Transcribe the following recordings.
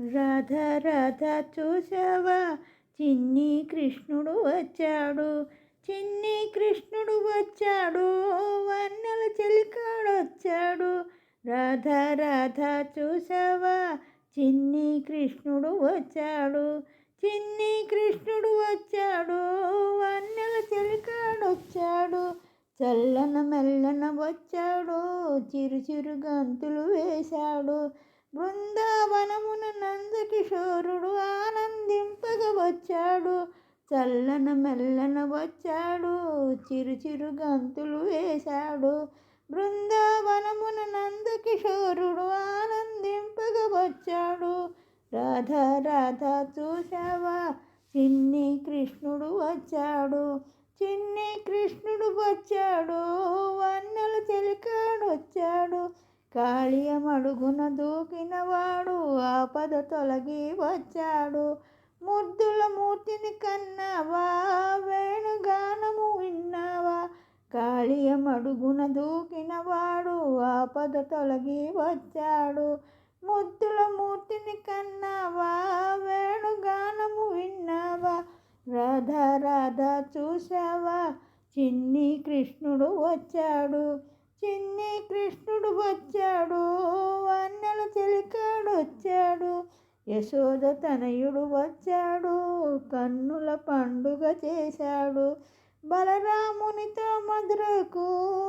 రథ రథ చూసావా చిన్ని కృష్ణుడు వచ్చాడు. చిన్ని కృష్ణుడు వచ్చాడు. వన్నెల చెలికాడు వచ్చాడు. రాధ రాధ చూసావా చిన్ని కృష్ణుడు వచ్చాడు. చిన్ని కృష్ణుడు వచ్చాడు. వన్నెల చెలికాడొచ్చాడు చల్లన మెల్లన వచ్చాడు. చిరు చిరు గంతులు వేశాడు. బృందావనమున నందకిషోరుడు ఆనందింపగ వచ్చాడు చల్లన మెల్లన వచ్చాడు. చిరు చిరు గంతులు వేశాడు. బృందావనమున నందకిషోరుడు ఆనందింపగ వచ్చాడు రాధా రాధా చూసావా చిన్ని కృష్ణుడు వచ్చాడు. చిన్ని కృష్ణుడు వచ్చాడు. వన్నెల చెలికాడు వచ్చాడు కాళియమడుగున దూకినవాడు ఆపద తొలగి వచ్చాడు. ముద్దుల మూర్తిని కన్నావా? వేణుగానము విన్నావా? కాళియమడుగున దూకినవాడు ఆపద తొలగి వచ్చాడు. ముద్దుల మూర్తిని కన్నావా? వేణుగానము విన్నావా? రాధా రాధా చూసావా చిన్ని కృష్ణుడు వచ్చాడు. చిన్ని కృష్ణుడు వచ్చాడు వన్నెల చెలికాడు వచ్చాడు యశోద తనయుడు వచ్చాడు కన్నుల పండుగ చేశాడు. బలరామునితో మధురకు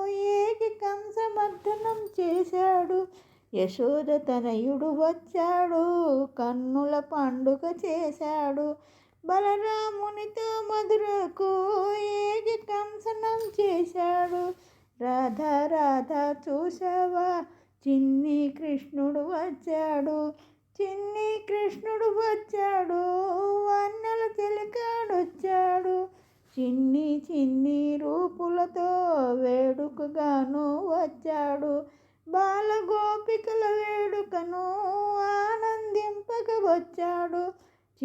ఏకి కంసమర్దనం చేశాడు. యశోద తనయుడు వచ్చాడు కన్నుల పండుగ చేశాడు. బలరామునితో మధురకు ఏకి కంసనం చేశాడు. రాధా రాధా చూసావా చిన్ని కృష్ణుడు వచ్చాడు. చిన్ని కృష్ణుడు వచ్చాడు. వన్నెల వచ్చాడు చిన్ని చిన్ని రూపులతో వేడుకగాను వచ్చాడు. బాలగోపికల వేడుకను ఆనందింపక వచ్చాడు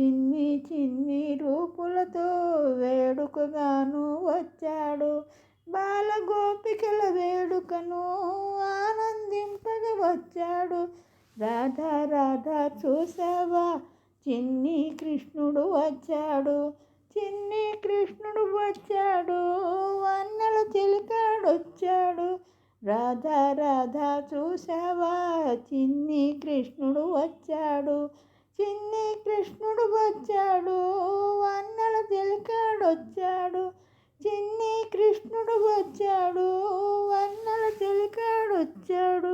చిన్ని చిన్ని రూపులతో వేడుకగాను వచ్చాడు. బాలగోపికల వేడుకను ఆనందింపగ వచ్చాడు రాధా రాధా చూసావా? చిన్ని కృష్ణుడు వచ్చాడు. చిన్ని కృష్ణుడు వచ్చాడు. వన్నెల చిలికాడు వచ్చాడు రాధా రాధా చూసావా? చిన్ని కృష్ణుడు వచ్చాడు. చిన్ని కృష్ణుడు వచ్చాడు. వన్నెల చిలికాడొచ్చాడు. వచ్చాడు వన్నెల చిలికాడు వచ్చాడు